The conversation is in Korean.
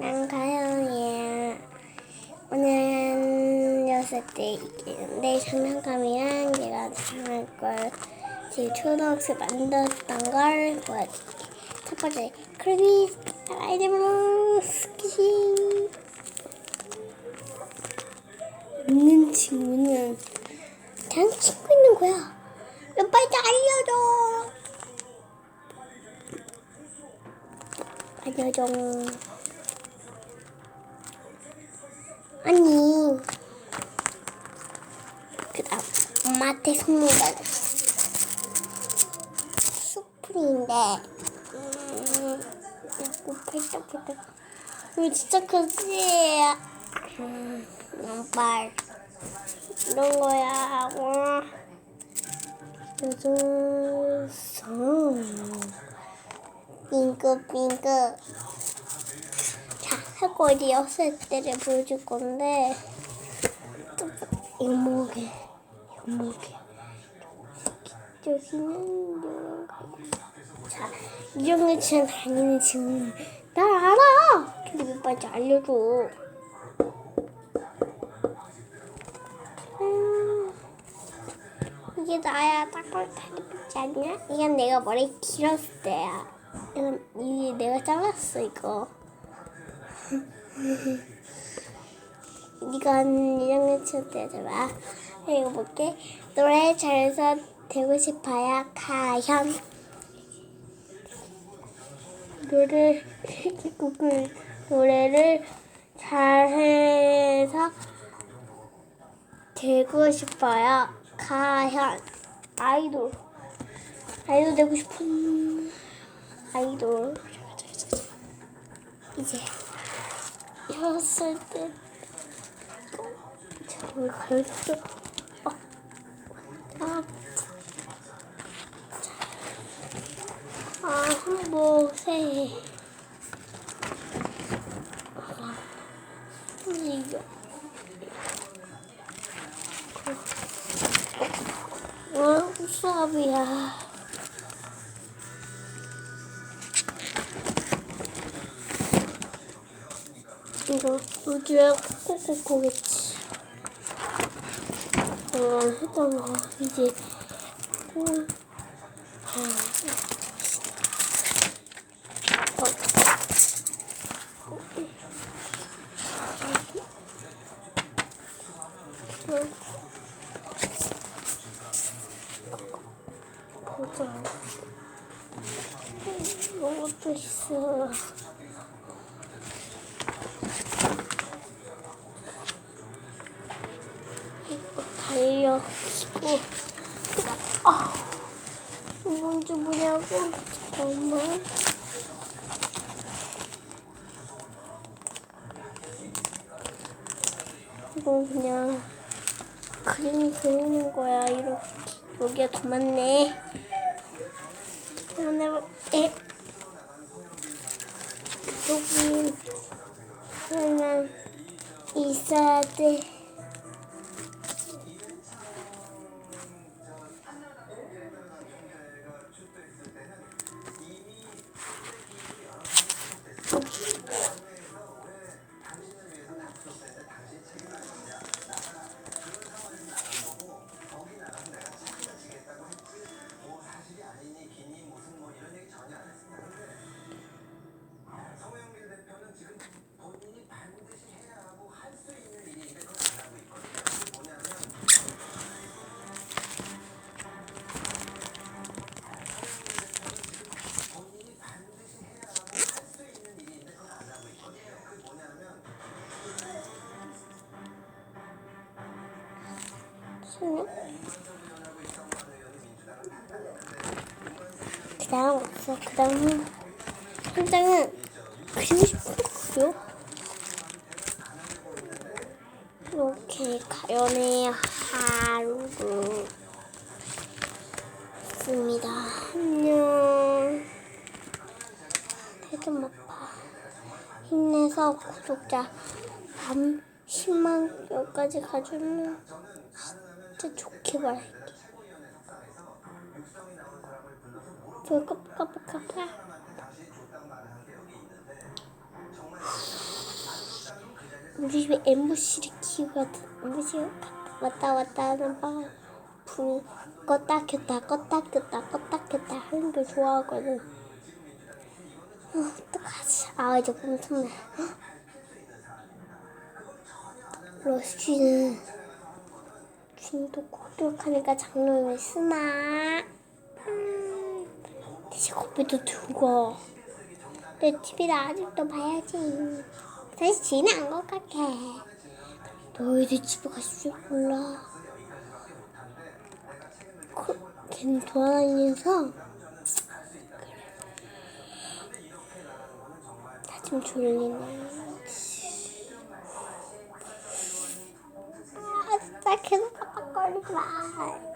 난 가영이야. 오늘은 여섯 대 있는데 장난감이랑 내가 장난할 걸 지금 초등학생 만들었던 걸 보여줄게. 첫 번째 크리스 아이드로 스키시 있는 친구는 그냥 친구 있는 거야. 너 빨리 알려줘. 알려 아니. 그다음 엄마한테 선물 받았어. 수프인데. 음, 자꾸 팔딱팔딱. 이거 진짜 크지? 음, 양말. 이런 거야. 와. 요즘 성. 빙긋빙긋. 자, 하고 이제 여섯 대를 보여줄 건데. 이거 뭐게? 여기는 이런 거. 자, 이런 지금 다니는 친구는 날 알아. 근데 왜 빨리 알려줘? 음, 이게 나야 딱딱 다리빛이 아니야? 이건 내가 머리 길었을 때야. 이건 이게 내가 잘랐어 이거. 이건 1학년 친구 때잖아. 읽어볼게. 노래 잘해서 되고 싶어요. 가현. 노래 그 노래를 잘해서 되고 싶어요. 가현. 아이돌. 아이돌 되고 싶은 아이돌. 이제 여섯 때 저를 가르쳐. 어. 아. 아, 이거. 아, 우주에 코코코겠지. 어, 했던 거 이제 음, 아, 어. 어. 보자. 것도 있어. 달려있고. 아, 좀 뭐냐고. 잠깐만. 이건 그냥 그림 그리는 거야. 이렇게. 여기가 더 많네. 한번 해볼게. 여기 하나 있어야 돼. 그 다음 없어. 그 다음 한 장은 그리고 그려. 이렇게 가연의 하루를 씁니다. 안녕. 해좀 아파. 힘내서 구독자 밤 10만 명까지 가주면 진짜 좋게 말할게. 저 깜빡깜빡깜빡. 우리 집에 엠부시를 키우거든. 엠부시가 왔다 갔다 하는 방, 불 껐다 켰다 껐다 켰다 껐다 켰다 하는 걸 좋아하거든. 어, 어떡하지? 아, 이제 꿈틀네. 러쉬는 중도 꼭똑하니까 장롱을 쓰나? 음, 대체 커피도 두고 내 TV를 아직도 봐야지. 다시 지난 것 같아. 너희들 집에 갔을 줄 몰라. 그, 걔는 돌아다니면서 나좀 졸리네. Goodbye.